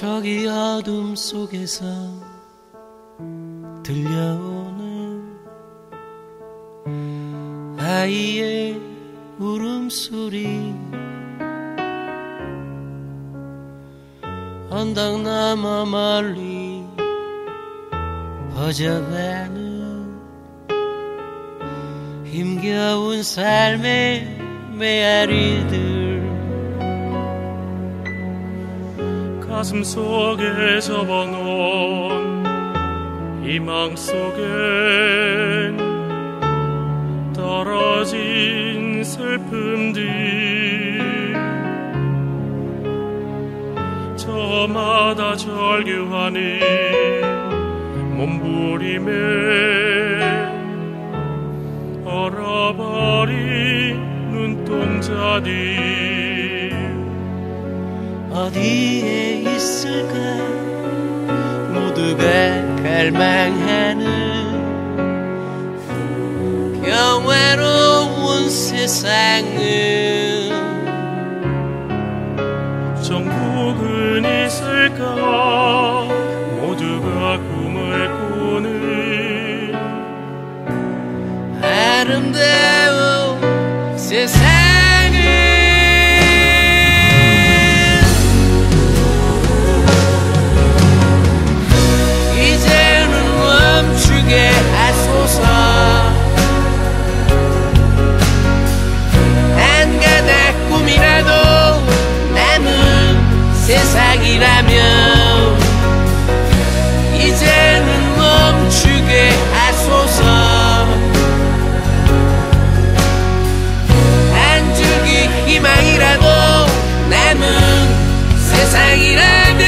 저기 어둠 속에서 들려오는 아이의 울음소리. 언덕 너머 멀리 퍼져가는 힘겨운 삶의 메아리들 가슴 속에 접어놓은 희망 속엔 떨어진 슬픔들 저마다 절규하는 몸부림에 얼어버린 눈동자들 어디에 있을까? 모두가 갈망하는 평화로운 세상은 전국은 있을까? 모두가 꿈을 꾸는 아름다운 세상이라면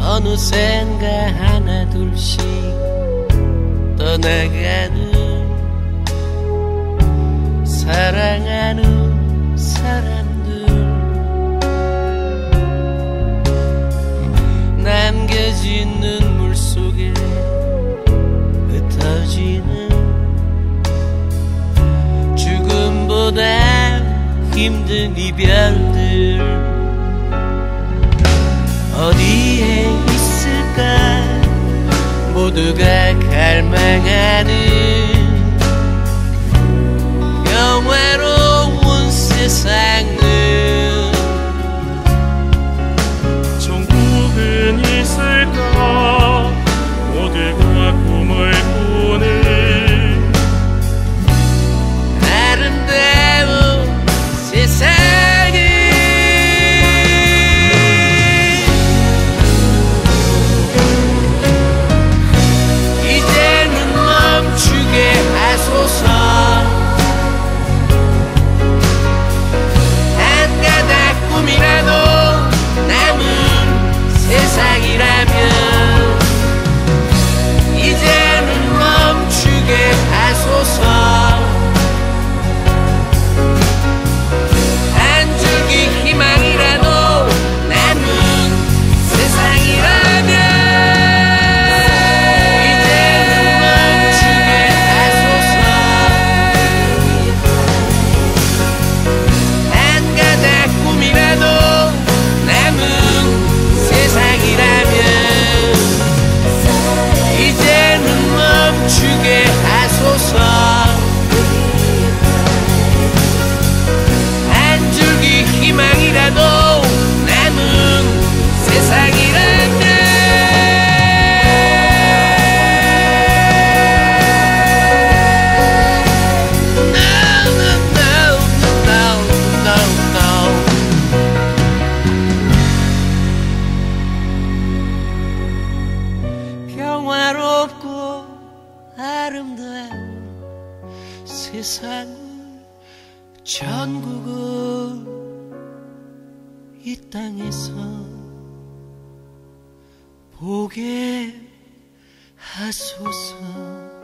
어느샌가 하나 둘씩 떠나가는 힘든 이별들 어디에 있을까? 모두가 갈망하는 아름다운 세상을 전국을 이 땅에서 보게 하소서